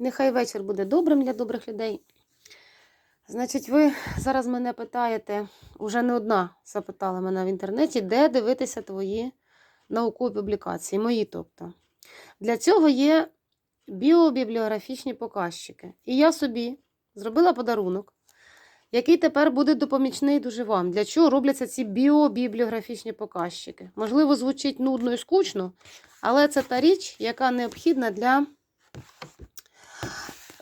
Нехай вечір буде добрим для добрих людей. Значить, ви зараз мене питаєте, уже не одна запитала мене в інтернеті, де дивитися твої наукові публікації, мої тобто. Для цього є біобібліографічні показчики. І я собі зробила подарунок, який тепер буде допомічний дуже вам. Для чого робляться ці біобібліографічні показчики? Можливо, звучить нудно і скучно, але це та річ, яка необхідна для.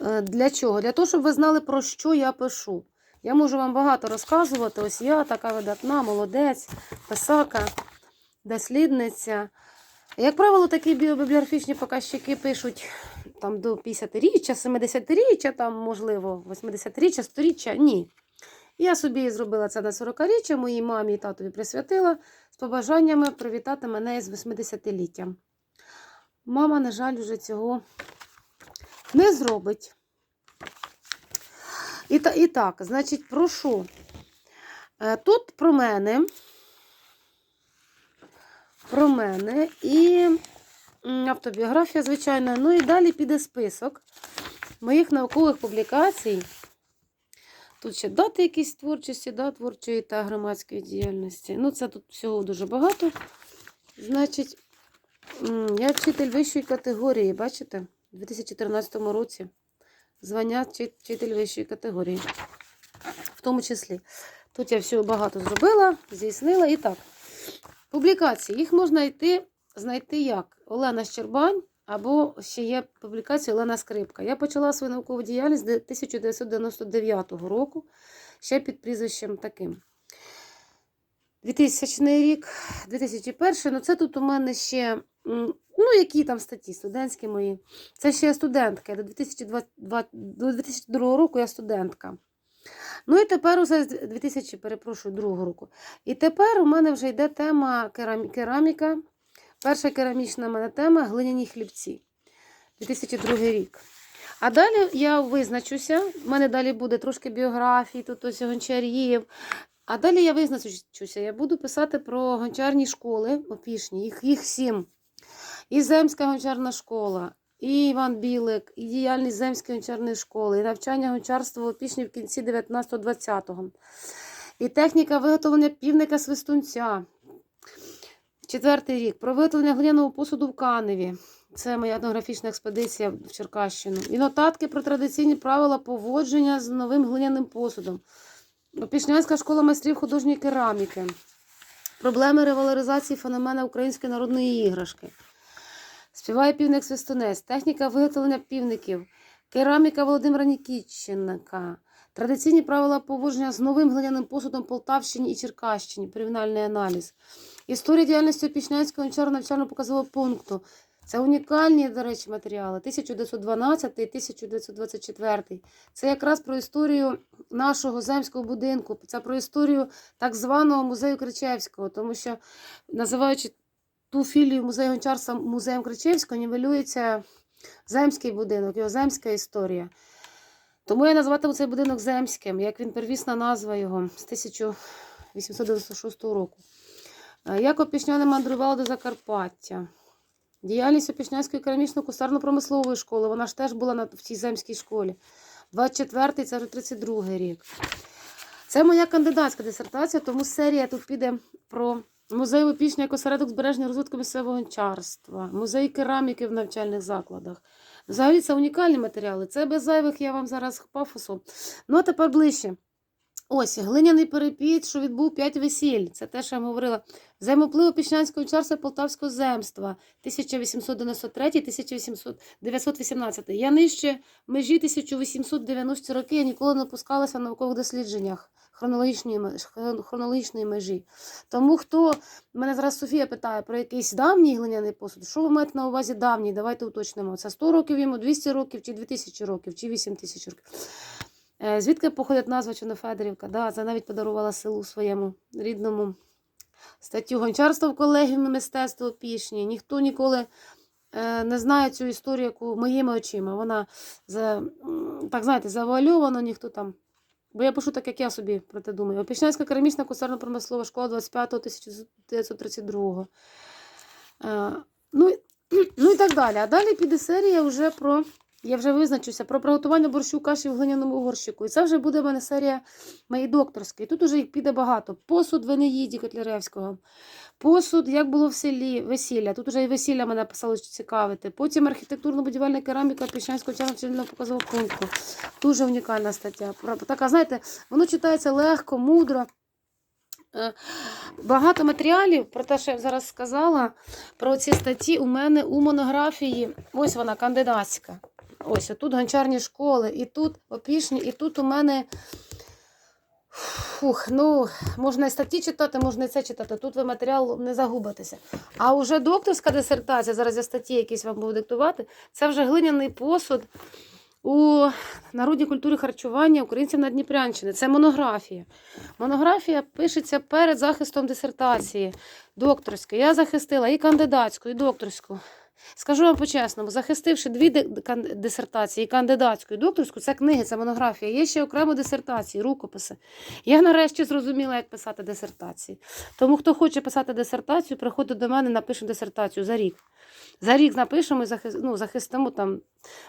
Е, Для чого? Для того, щоб ви знали, про що я пишу. Я можу вам багато розказувати. Ось я така видатна, молодець, писака, дослідниця. Як правило, такі біобібліографічні показчики пишуть там до 50-річчя, 70-річчя, там, можливо, 80-річчя, 100-річчя. Ні. Я собі зробила це на 40-річчя, моїй мамі і татові присвятила з побажаннями привітати мене з 80-літтям. Мама, на жаль, вже цього не зробить. І, та, і так, значить, прошу. Е, Тут про мене. Про мене і автобіографія, звичайно. Ну і далі піде список моїх наукових публікацій. Тут ще дати якісь творчості, да, творчої та громадської діяльності. Ну, це тут всього дуже багато. Значить, я вчитель вищої категорії, бачите? У 2014 році звання вчитель вищої категорії. В тому числі. Тут я всього багато зробила, здійснила. І так, публікації. Їх можна йти, знайти як? Олена Щербань або ще є публікація Олена Скрипка. Я почала свою наукову діяльність з 1999 року, ще під прізвищем таким. 2000 рік, 2001, ну це тут у мене ще, ну які там статті, студентські мої. Це ще я студентка. До 2002, до 2002 року я студентка. Ну і тепер усе з 2000, перепрошую, другого року. І тепер у мене вже йде тема кераміка. Перша керамічна мене тема глиняні хлібці. 2002 рік. А далі я визначуся. У мене далі буде трошки біографії, тут ось гончарів. А далі я визначуся. Я буду писати про гончарні школи опішні, їх, їх сім. І Земська гончарна школа, і Іван Білик, і діяльність Земської гончарної школи, і навчання гончарства в опішні в кінці 19-20-го. І техніка виготовлення півника свистунця. Четвертий рік. Про виготовлення глиняного посуду в Каневі. Це моя етнографічна експедиція в Черкащину. І нотатки про традиційні правила поводження з новим глиняним посудом. Опішнянська школа майстрів художньої кераміки. Проблеми ревалоризації феномена української народної іграшки. Співає півник свистунець. Техніка виготовлення півників. Кераміка Володимира Нікітченка. Традиційні правила поводження з новим глиняним посудом Полтавщині і Черкащині. Порівняльний аналіз. Історія діяльності Опішнянського навчально показового пункту. Це унікальні, до речі, матеріали 1912 і 1924. Це якраз про історію нашого земського будинку. Це про історію так званого музею Кричевського, тому що, називаючи ту філію музею гончарства музеєм Кричевського, нівелюється земський будинок, його земська історія. Тому я називатиму цей будинок земським, як він первісна назва його з 1896 року. Е, Як опішняни мандрували до Закарпаття. Діяльність Опішнянської керамічно-кустарно-промислової школи. Вона ж теж була в цій земській школі. 24-й, це вже 32-й рік. Це моя кандидатська дисертація, тому серія тут піде про музей Опішня як осередок збереження розвитку місцевого гончарства, музей кераміки в навчальних закладах. Взагалі це унікальні матеріали. Це без зайвих я вам зараз пафосу. Ну, а тепер ближче. Ось глиняний перепіт, що відбув 5 весіль. Це те, що я говорила. Взаємоплив Пішнянського чарства Полтавського земства 1893-1918. Я нижче межі 1890 роки я ніколи не опускалася в наукових дослідженнях хронологічної, хронологічної межі. Тому хто мене зараз Софія питає про якийсь давній глиняний посуд, що ви маєте на увазі давній? Давайте уточнимо. Це 100 років йому, 200 років, чи 2000 років, чи 8000 років. Е, Звідки походить назва Чорнофедорівка? Да, це навіть подарувала селу своєму рідному статтю гончарство в колегіумі мистецтво пішні. Ніхто ніколи е, не знає цю історію, яку моїми очима. Вона так знаєте, завуальовано, ніхто там. Бо я пишу так, як я собі про те думаю. Опішнянська керамічна косарно-промислова школа 25 1932. Е, ну, ну і так далі. А далі піде серія вже про Я вже визначуся про приготування борщу каші в глиняному горщику. І це вже буде в мене серія моєї докторської. Тут уже їх піде багато. Посуд Венеїді Котляревського. Посуд, як було в селі, весілля. Тут уже і весілля мене писали, що цікавити. Потім архітектурно-будівельна кераміка Піщанського чарно показового пункту. Дуже унікальна стаття. Така, знаєте, воно читається легко, мудро. Е, Багато матеріалів про те, що я зараз сказала, про ці статті у мене у монографії. Ось вона, кандидатська. Ось тут гончарні школи, і тут опішні, і тут у мене. Фух, ну, можна і статті читати, можна і це читати. Тут ви матеріал не загубитеся. А вже докторська дисертація, зараз я статті якісь вам буду диктувати, це вже глиняний посуд у народній культурі харчування українців на Дніпрянщини. Це монографія. Монографія пишеться перед захистом дисертації докторської. Я захистила і кандидатську, і докторську. Скажу вам по-чесному, захистивши дві дисертації, кандидатську, і докторську, це книги, це монографія. Є ще окремо дисертації, рукописи. Я нарешті зрозуміла, як писати дисертації. Тому хто хоче писати дисертацію, приходить до мене, напишемо дисертацію за рік. За рік напишемо і захис... ну, захистимо там.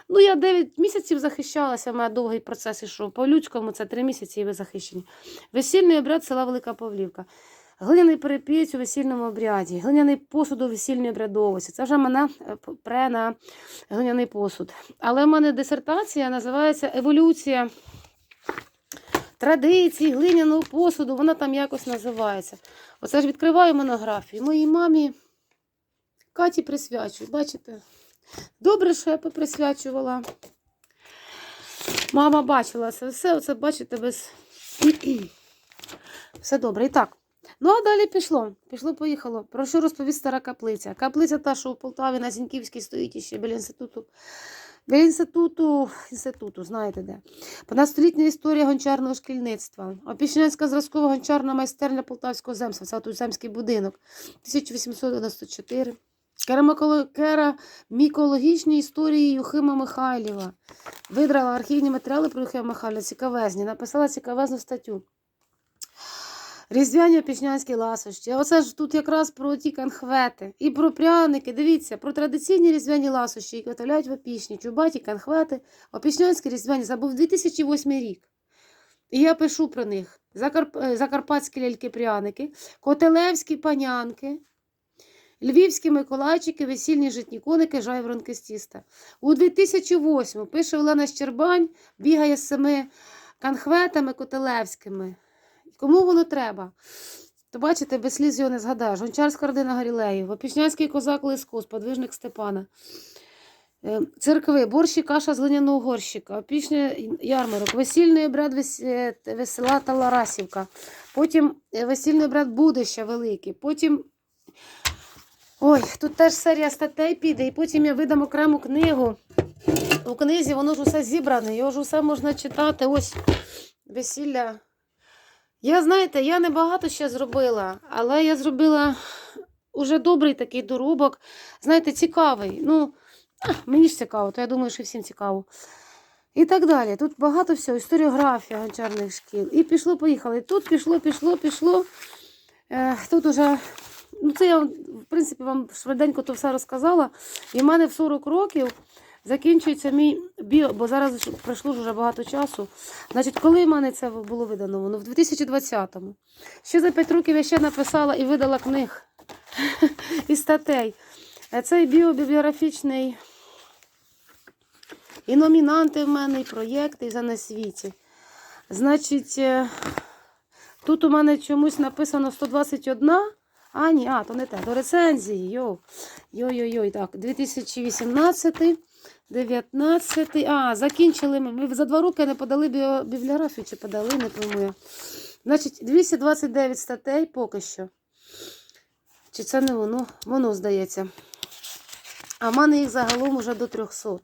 Ну, я 9 місяців захищалася, у мене довгий процес ішов. По людському це 3 місяці і ви захищені. Весільний обряд села Велика Павлівка. Глиняний перепієць у весільному обряді, глиняний посуд у весільній обрядовості. Це вже мене е, пре на глиняний посуд. Але в мене дисертація називається Еволюція традицій глиняного посуду. Вона там якось називається. Оце ж відкриваю монографію. Моїй мамі Каті присвячую. Бачите? Добре, що я поприсвячувала. Мама бачила це все. Оце бачите без. Все добре. І так. Ну, а далі пішло. Пішло, поїхало. Про що розповість стара каплиця? Каплиця та, що у Полтаві на Зіньківській стоїть іще біля інституту. Біля інституту, інституту, знаєте де. Понастолітня історія гончарного шкільництва. Опішнянська зразкова гончарна майстерня Полтавського земства. Це тут земський будинок. 1894. Керамиколо- Керамікологічні історії Юхима Михайлєва. Видрала архівні матеріали про Юхима Михайлова, цікавезні. Написала цікавезну статтю. Різдвяні опішнянські ласощі. Оце ж тут якраз про ті канхвети і про пряники. Дивіться, про традиційні різдвяні ласощі, які виготовляють в опішні, чубаті, канхвети. Опішнянські різдвяні забув 2008 рік. І я пишу про них. Закарп... е, Закарпатські ляльки-пряники, Котелевські панянки, Львівські Миколайчики, весільні житні коники, жайворонки з тіста. У 2008 пише Олена Щербань, бігає з цими канхветами котелевськими. Кому воно треба? То бачите, без сліз його не згадаєш. Гончарська родина Горілеїв, Опішнянський козак Лиско, сподвижник Степана. Е, Церкви, борщ і каша з глиняного горщика, опішня ярмарок, весільний обряд е, весела та Ларасівка, потім е, весільний обряд Будища великий, потім. Ой, тут теж серія статей піде, і потім я видам окрему книгу. У книзі воно ж усе зібране, його ж усе можна читати. Ось весілля. Я, знаєте, я не багато ще зробила, але я зробила уже добрий такий доробок. Знаєте, цікавий. Ну, мені ж цікаво, то я думаю, що всім цікаво. І так далі. Тут багато всього, історіографія гончарних шкіл. І пішло, поїхало. Тут пішло, пішло, пішло. Е, тут уже, ну це я, в принципі, вам швиденько то все розказала. І в мене в 40 років закінчується мій біо, бо зараз пройшло вже багато часу. Значить, коли в мене це було видано? Воно в 2020-му. Ще за 5 років я ще написала і видала книг і статей. Е, Цей біобібліографічний і номінанти в мене, і проєкти, і за на світі. Значить, е, тут у мене чомусь написано 121. А, ні, а, то не те. До рецензії. Йо. Йой-йой-йой. Так, 2018, 19. А, закінчили ми. Ми за два роки не подали бібліографію, чи подали, не я. Значить, 229 статей поки що. Чи це не воно? Воно здається. А в мене їх загалом уже до 300.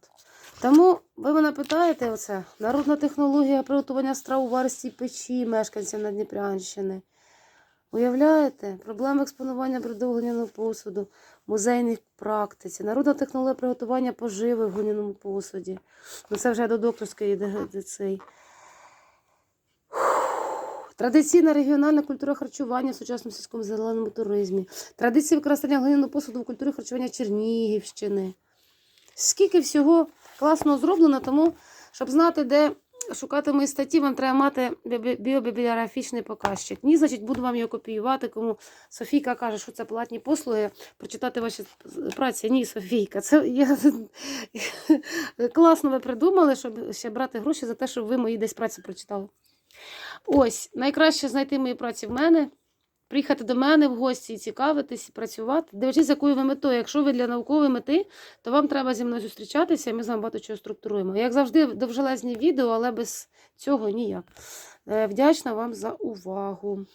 Тому ви мене питаєте оце, народна технологія приготування страв у варсті печі мешканців Надніпрянщини. Уявляєте? Проблеми експонування бредового глиняного посуду, музейних практиці, народна технологія приготування поживи в глиняному посуді. Ну це вже до докторської цей. Традиційна регіональна культура харчування в сучасному сільському зеленому туризмі. Традиції використання глиняного посуду в культурі харчування Чернігівщини. Скільки всього Класно зроблено, тому, щоб знати, де шукати мої статті, вам треба мати біблі- біобібліографічний показчик. Ні, значить, буду вам його копіювати, кому Софійка каже, що це платні послуги, прочитати ваші праці. Ні, Софійка, це я... класно ви придумали, щоб ще брати гроші за те, щоб ви мої десь праці прочитали. Ось, найкраще знайти мої праці в мене. Приїхати до мене в гості і цікавитись, працювати. Дивлячись, якою ви метою. Якщо ви для наукової мети, то вам треба зі мною зустрічатися, і ми з вами багато чого структуруємо. Як завжди, довжелезні відео, але без цього ніяк. Е, Вдячна вам за увагу.